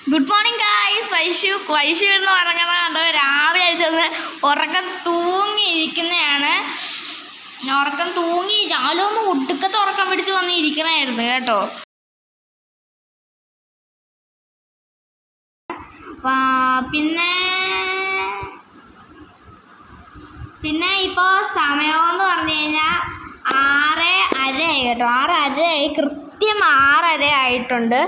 Good morning guys Vaishu Vaishu എന്ന് ഉറങ്ങണ കണ്ടോ? രാവിലെ അടിച്ചത് ഉറക്കം തൂങ്ങിയിരിക്കുന്നതാണ്. ഉറക്കം തൂങ്ങി ഒന്ന് ഒടുക്കത്തെ ഉറക്കം പിടിച്ച് വന്ന് ഇരിക്കണമായിരുന്നു കേട്ടോ. പിന്നെ പിന്നെ ഇപ്പോൾ സമയമെന്ന് പറഞ്ഞു കഴിഞ്ഞാൽ ആറ് അരയായി കേട്ടോ. ആറ് അരയായി കൃത്യം ആറര ആയിട്ടുണ്ട്.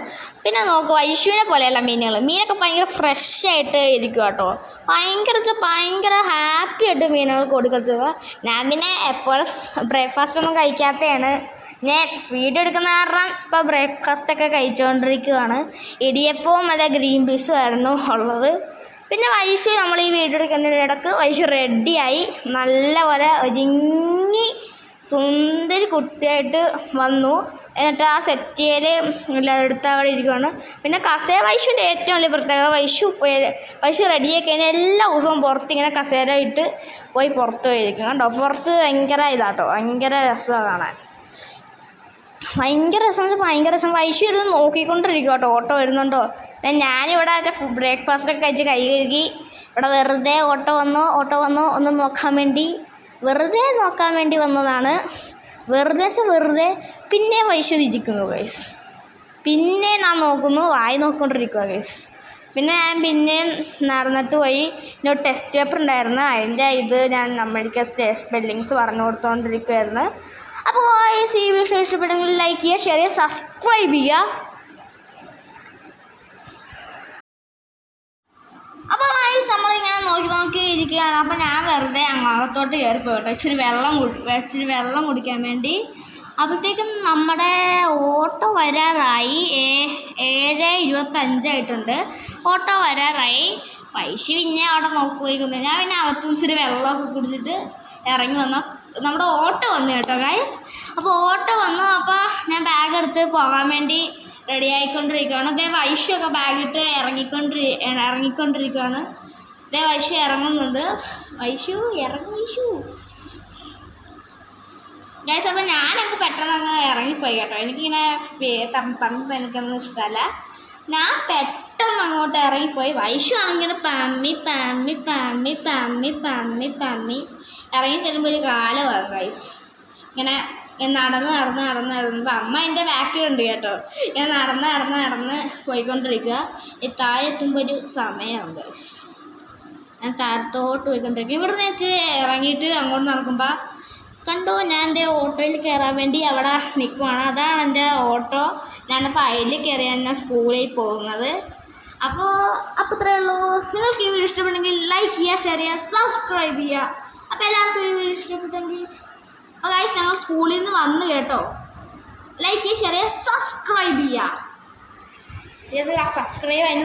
പിന്നെ നോക്ക് വൈശുവിനെ പോലെയല്ല മീനുകൾ മീനൊക്കെ ഭയങ്കര ഫ്രഷ് ആയിട്ട് ഇരിക്കും കേട്ടോ ഭയങ്കര ഭയങ്കര ഹാപ്പി ആയിട്ട് മീനുകൾ കൊടുക്കച്ചു ഞാൻ പിന്നെ എപ്പോഴും ബ്രേക്ക്ഫാസ്റ്റ് ഒന്നും കഴിക്കാത്തതാണ് ഞാൻ വീഡിയോ എടുക്കുന്ന കാരണം ഇപ്പോൾ ബ്രേക്ക്ഫാസ്റ്റൊക്കെ കഴിച്ചുകൊണ്ടിരിക്കുകയാണ് ഇടിയപ്പവും അല്ല ഗ്രീൻ പീസും ആയിരുന്നു ഉള്ളത്. പിന്നെ വൈശു നമ്മൾ ഈ വീഡിയോ എടുക്കുന്നതിനിടക്ക് വൈശു റെഡിയായി നല്ലപോലെ ഒരുങ്ങി സുന്ദരി കുട്ടിയായിട്ട് വന്നു. എന്നിട്ട് ആ സെറ്റിയിൽ എടുത്ത് അവിടെ ഇരിക്കുകയാണ് പിന്നെ കസേര വൈശുവിന്റെ ഏറ്റവും വലിയ പ്രത്യേകത വൈശു വൈശു റെഡിയായി കഴിഞ്ഞാൽ എല്ലാ ദിവസവും പുറത്തിങ്ങനെ കസേര ഇട്ട് പോയി പുറത്ത് പോയിരിക്കും കേട്ടോ പുറത്ത് ഭയങ്കര ഇതാട്ടോ. ഭയങ്കര രസമാണ് കാണാൻ. ഭയങ്കര രസം ഭയങ്കര രസം. വൈശു ഇരുന്ന് നോക്കിക്കൊണ്ടിരിക്കും കേട്ടോ. ഓട്ടോ വരുന്നുണ്ടോ? ഞാനിവിടെ ബ്രേക്ക്ഫാസ്റ്റ് ഒക്കെ കഴിച്ച് കൈ കഴുകി ഇവിടെ വെറുതെ ഓട്ടോ വന്നു ഓട്ടോ വന്നു ഒന്ന് നോക്കാൻ വേണ്ടി വെറുതെ നോക്കാൻ വേണ്ടി വന്നതാണ്. വെറുതെ വെറുതെ പിന്നെ പൈസ ഇരിക്കുന്നു ഗൈസ് പിന്നെ ഞാൻ നോക്കുന്നു വായി നോക്കിക്കൊണ്ടിരിക്കുക ഗൈസ് പിന്നെ ഞാൻ പിന്നെയും നടന്നിട്ട് പോയി. ഒരു ടെസ്റ്റ് പേപ്പർ ഉണ്ടായിരുന്നു. അതിന്റെ ഇത് ഞാൻ നമ്മൾക്ക് സ്പെല്ലിങ്സ് പറഞ്ഞു കൊടുത്തുകൊണ്ടിരിക്കുമായിരുന്നു അപ്പോൾ ഈ സി വീഡിയോ ഇഷ്ടപ്പെട്ടെങ്കിൽ ലൈക്ക് ചെയ്യുക ഷെയർ ചെയ്യുക സബ്സ്ക്രൈബ് ചെയ്യുക അപ്പോൾ ഗൈസ് നമ്മളിങ്ങനെ നോക്കി നോക്കി ഇരിക്കുകയാണ്. അപ്പോൾ ഞാൻ വെറുതെ അങ്ങോളത്തോട്ട് കയറി പോയിട്ടോ. ഇച്ചിരി വെള്ളം ഇച്ചിരി വെള്ളം കുടിക്കാൻ വേണ്ടി. അപ്പോഴത്തേക്കും നമ്മുടെ ഓട്ടോ വരാറായി. ഏഴ് ഇരുപത്തഞ്ചായിട്ടുണ്ട് ഓട്ടോ വരാറായി. പൈസ പിന്നെ അവിടെ നോക്കുമായിരിക്കുന്നത് ഞാൻ പിന്നെ അകത്തും ഇച്ചിരി വെള്ളമൊക്കെ കുടിച്ചിട്ട് ഇറങ്ങി വന്നു. നമ്മുടെ ഓട്ടോ വന്നു കേട്ടോ ഗൈസ് അപ്പോൾ ഓട്ടോ വന്നു. അപ്പോൾ ഞാൻ ബാഗ് എടുത്ത് പോകാൻ വേണ്ടി റെഡി ആയിക്കൊണ്ടിരിക്കുകയാണ് അതേ വൈഷൊക്കെ ബാഗിട്ട് ഇറങ്ങിക്കൊണ്ടിരി ഇറങ്ങിക്കൊണ്ടിരിക്കുകയാണ് അതേ വൈഷു ഇറങ്ങുന്നുണ്ട്. വൈഷു ഇറങ്ങും വൈഷു ഗൈസ് അപ്പം ഞാനൊക്കെ പെട്ടെന്ന് അങ്ങ് ഇറങ്ങിപ്പോയി കേട്ടോ. എനിക്കിങ്ങനെ തണുപ്പ് എനിക്കൊന്നും ഇഷ്ടമല്ല. ഞാൻ പെട്ടെന്ന് അങ്ങോട്ട് ഇറങ്ങിപ്പോയി. വൈഷു ആണെങ്കിൽ പമ്മി പമ്മി പമ്മി പമ്മി പമ്മി പമ്മി. ഇറങ്ങി ചെല്ലുമ്പോൾ ഒരു കാലമാണ് ഗൈസ് ഇങ്ങനെ ഞാൻ നടന്ന് നടന്ന് നടന്ന് നടന്നപ്പോൾ അമ്മ എന്റെ ബാക്കിലുണ്ട് കേട്ടോ. ഞാൻ നടന്ന് നടന്ന് നടന്ന് പോയിക്കൊണ്ടിരിക്കുക. താഴെ എത്തുമ്പോൾ ഒരു സമയമാണ് ഗൈസ് ഞാൻ താഴത്തോട്ട് പോയിക്കൊണ്ടിരിക്കും. ഇവിടെ നിന്ന് വെച്ച് ഇറങ്ങിയിട്ട് അങ്ങോട്ട് നടക്കുമ്പോൾ കണ്ടു ഞാൻ എന്റെ ഓട്ടോയിൽ കയറാൻ വേണ്ടി അവിടെ നിൽക്കുവാണ് അതാണ് എന്റെ ഓട്ടോ. ഞാനപ്പോൾ അതിൽ കയറിയാണ് ഞാൻ സ്കൂളിൽ പോകുന്നത്. അപ്പോൾ അപ്പോൾ ഇത്രയേ ഉള്ളൂ. നിങ്ങൾക്ക് ഈ വീഡിയോ ഇഷ്ടപ്പെട്ടെങ്കിൽ ലൈക്ക് ചെയ്യുക ഷെയർ ചെയ്യുക സബ്സ്ക്രൈബ് ചെയ്യുക. അപ്പോൾ എല്ലാവർക്കും ഈ വീഡിയോ ഇഷ്ടപ്പെട്ടെങ്കിൽ അപ്പോൾ ഗൈസ് ഞങ്ങൾ സ്കൂളിൽ നിന്ന് വന്നു കേട്ടോ. ലൈക്ക് ചെയ്യുക ഷെയർ ചെയ്യുക സബ്സ്ക്രൈബ് ചെയ്യുക. സബ്സ്ക്രൈബ്